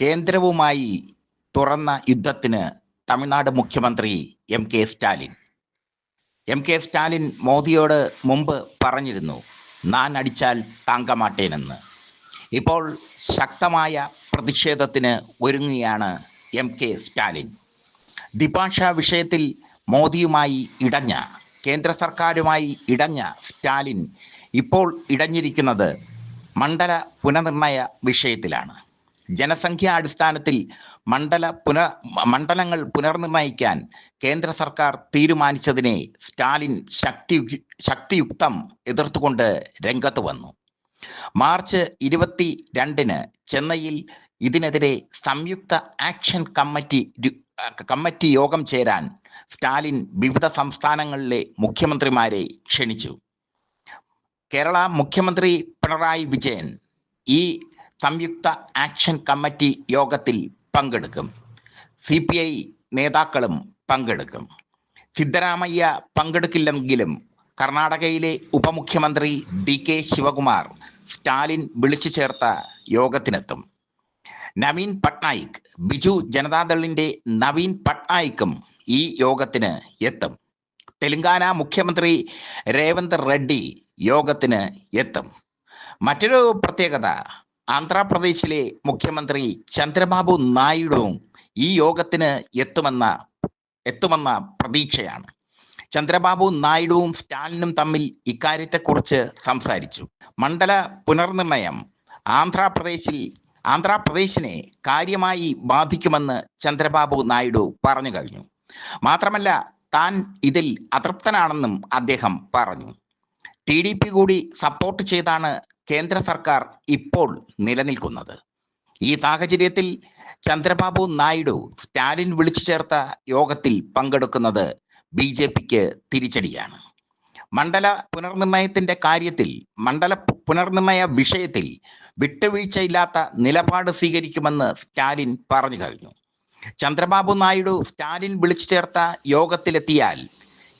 കേന്ദ്രവുമായി തുറന്ന യുദ്ധത്തിന് തമിഴ്നാട് മുഖ്യമന്ത്രി M K Stalin. M K Stalin മോദിയോട് മുമ്പ് പറഞ്ഞിരുന്നു നാൻ അടിച്ചാൽ താങ്കമാട്ടേനെന്ന്. ഇപ്പോൾ ശക്തമായ പ്രതിഷേധത്തിന് ഒരുങ്ങുകയാണ് എം കെ സ്റ്റാലിൻ. ദ്വിഭാഷ വിഷയത്തിൽ മോദിയുമായി ഇടഞ്ഞ കേന്ദ്ര സർക്കാരുമായി ഇടഞ്ഞ സ്റ്റാലിൻ ഇപ്പോൾ ഇടഞ്ഞിരിക്കുന്നത് മണ്ഡല പുനർനിർണയ വിഷയത്തിലാണ്. ജനസംഖ്യാ അടിസ്ഥാനത്തിൽ മണ്ഡല പുന മണ്ഡലങ്ങൾ പുനർനിർണയിക്കാൻ കേന്ദ്ര സർക്കാർ തീരുമാനിച്ചതിനെ സ്റ്റാലിൻ ശക്തി ശക്തിയുക്തം എതിർത്തുകൊണ്ട് രംഗത്ത് വന്നു. മാർച്ച് ഇരുപത്തി രണ്ടിന് ചെന്നൈയിൽ ഇതിനെതിരെ സംയുക്ത ആക്ഷൻ കമ്മിറ്റി കമ്മിറ്റി യോഗം ചേരാൻ സ്റ്റാലിൻ വിവിധ സംസ്ഥാനങ്ങളിലെ മുഖ്യമന്ത്രിമാരെ ക്ഷണിച്ചു. കേരള മുഖ്യമന്ത്രി പിണറായി വിജയൻ ഈ സംയുക്ത ആക്ഷൻ കമ്മിറ്റി യോഗത്തിൽ പങ്കെടുക്കും. സി പി ഐ നേതാക്കളും പങ്കെടുക്കും. സിദ്ധരാമയ്യ പങ്കെടുക്കില്ലെങ്കിലും കർണാടകയിലെ ഉപമുഖ്യമന്ത്രി ഡി കെ ശിവകുമാർ സ്റ്റാലിൻ വിളിച്ചു ചേർത്ത യോഗത്തിനെത്തും. നവീൻ പട്നായിക് ബിജു ജനതാദളിന്റെ നവീൻ പട്നായിക്കും ഈ യോഗത്തിന് എത്തും. തെലങ്കാന മുഖ്യമന്ത്രി രേവന്ത് റെഡ്ഡി യോഗത്തിന് എത്തും. മറ്റൊരു പ്രത്യേകത ആന്ധ്രാപ്രദേശിലെ മുഖ്യമന്ത്രി ചന്ദ്രബാബു നായിഡുവും ഈ യോഗത്തിന് എത്തുമെന്ന എത്തുമെന്ന പ്രതീക്ഷയാണ്. ചന്ദ്രബാബു നായിഡുവും സ്റ്റാലിനും തമ്മിൽ ഇക്കാര്യത്തെക്കുറിച്ച് സംസാരിച്ചു. മണ്ഡല പുനർനിർണയം ആന്ധ്രാപ്രദേശിൽ ആന്ധ്രാപ്രദേശിനെ കാര്യമായി ബാധിക്കുമെന്ന് ചന്ദ്രബാബു നായിഡു പറഞ്ഞു കഴിഞ്ഞു. മാത്രമല്ല താൻ ഇതിൽ അതൃപ്തനാണെന്നും അദ്ദേഹം പറഞ്ഞു. ടി ഡി പി കൂടി സപ്പോർട്ട് ചെയ്താണ് കേന്ദ്ര സർക്കാർ ഇപ്പോൾ നിലനിൽക്കുന്നത്. ഈ സാഹചര്യത്തിൽ ചന്ദ്രബാബു നായിഡു സ്റ്റാലിൻ വിളിച്ചു ചേർത്ത യോഗത്തിൽ പങ്കെടുക്കുന്നത് ബി ജെ പിക്ക് തിരിച്ചടിയാണ്. മണ്ഡല പുനർനിർണയത്തിന്റെ കാര്യത്തിൽ മണ്ഡല പുനർനിർണയ വിഷയത്തിൽ വിട്ടുവീഴ്ചയില്ലാത്ത നിലപാട് സ്വീകരിക്കുമെന്ന് സ്റ്റാലിൻ പറഞ്ഞു കഴിഞ്ഞു. ചന്ദ്രബാബു നായിഡു സ്റ്റാലിൻ വിളിച്ചു ചേർത്ത യോഗത്തിലെത്തിയാൽ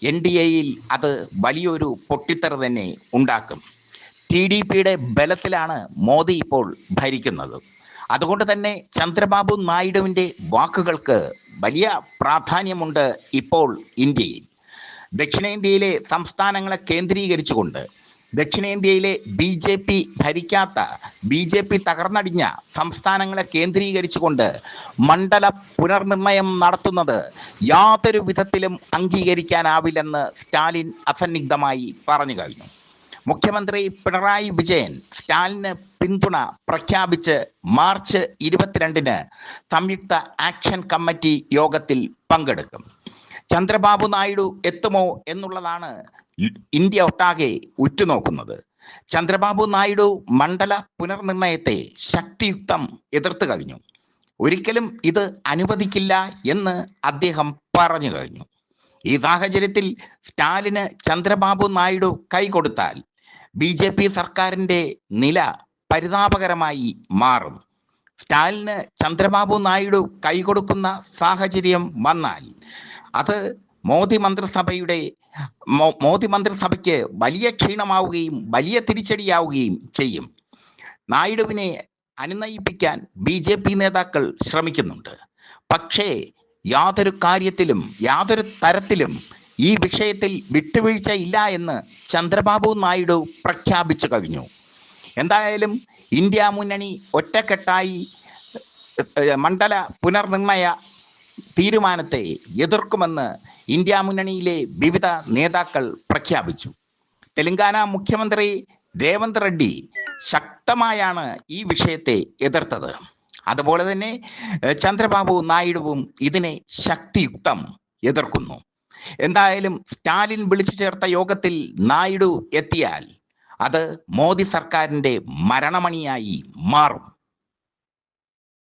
എൻ ഡി എയിൽ അത് വലിയൊരു പൊട്ടിത്തെറി തന്നെ ഉണ്ടാക്കും. ടി ഡി പിയുടെ ബലത്തിലാണ് മോദി ഇപ്പോൾ ഭരിക്കുന്നത്. അതുകൊണ്ട് തന്നെ ചന്ദ്രബാബു നായിഡുവിന്റെ വാക്കുകൾക്ക് വലിയ പ്രാധാന്യമുണ്ട് ഇപ്പോൾ ഇന്ത്യയിൽ. ദക്ഷിണേന്ത്യയിലെ സംസ്ഥാനങ്ങളെ കേന്ദ്രീകരിച്ചുകൊണ്ട് ദക്ഷിണേന്ത്യയിലെ ബി ജെ പി ഭരിക്കാത്ത ബി ജെ പി തകർന്നടിഞ്ഞ സംസ്ഥാനങ്ങളെ കേന്ദ്രീകരിച്ചുകൊണ്ട് മണ്ഡല പുനർനിർണയം നടത്തുന്നത് യാതൊരു വിധത്തിലും അംഗീകരിക്കാനാവില്ലെന്ന് സ്റ്റാലിൻ അസന്നിഗ്ധമായി പറഞ്ഞു കഴിഞ്ഞു. മുഖ്യമന്ത്രി പിണറായി വിജയൻ സ്റ്റാലിന് പിന്തുണ പ്രഖ്യാപിച്ച് മാർച്ച് ഇരുപത്തിരണ്ടിന് സംയുക്ത ആക്ഷൻ കമ്മിറ്റി യോഗത്തിൽ പങ്കെടുക്കും. ചന്ദ്രബാബു നായിഡു എത്തുമോ എന്നുള്ളതാണ് ഇന്ത്യ ഒട്ടാകെ ഉറ്റുനോക്കുന്നത്. ചന്ദ്രബാബു നായിഡു മണ്ഡല പുനർനിർണയത്തെ ശക്തിയുക്തം എതിർത്തു കഴിഞ്ഞു. ഒരിക്കലും ഇത് അനുവദിക്കില്ല എന്ന് അദ്ദേഹം പറഞ്ഞു കഴിഞ്ഞു. ഈ സാഹചര്യത്തിൽ സ്റ്റാലിന് ചന്ദ്രബാബു നായിഡു കൈകൊടുത്താൽ ബി ജെ പി സർക്കാരിന്റെ നില പരിതാപകരമായി മാറും. സ്റ്റാലിന് ചന്ദ്രബാബു നായിഡു കൈകൊടുക്കുന്ന സാഹചര്യം വന്നാൽ അത് മോദി മന്ത്രിസഭയുടെ മോദി മന്ത്രിസഭയ്ക്ക് വലിയ ക്ഷീണമാവുകയും വലിയ തിരിച്ചടിയാവുകയും ചെയ്യും. നായിഡുവിനെ അനുനയിപ്പിക്കാൻ ബി ജെ പി നേതാക്കൾ ശ്രമിക്കുന്നുണ്ട്. പക്ഷേ യാതൊരു കാര്യത്തിലും യാതൊരു തരത്തിലും ഈ വിഷയത്തിൽ വിട്ടുവീഴ്ച ഇല്ല എന്ന് ചന്ദ്രബാബു നായിഡു പ്രഖ്യാപിച്ചു കഴിഞ്ഞു. എന്തായാലും ഇന്ത്യ മുന്നണി ഒറ്റക്കെട്ടായി മണ്ഡല പുനർനിർണയ തീരുമാനത്തെ എതിർക്കുമെന്ന് ഇന്ത്യ മുന്നണിയിലെ വിവിധ നേതാക്കൾ പ്രഖ്യാപിച്ചു. തെലങ്കാന മുഖ്യമന്ത്രി രേവന്ത് റെഡ്ഡി ശക്തമായാണ് ഈ വിഷയത്തെ എതിർത്തത്. അതുപോലെ തന്നെ ചന്ദ്രബാബു നായിഡുവും ഇതിനെ ശക്തിയുക്തം എതിർക്കുന്നു. എന്തായാലും സ്റ്റാലിൻ വിളിച്ചു ചേർത്ത യോഗത്തിൽ നായിഡു എത്തിയാൽ അത് മോദി സർക്കാരിന്റെ മരണമണിയായി മാറും.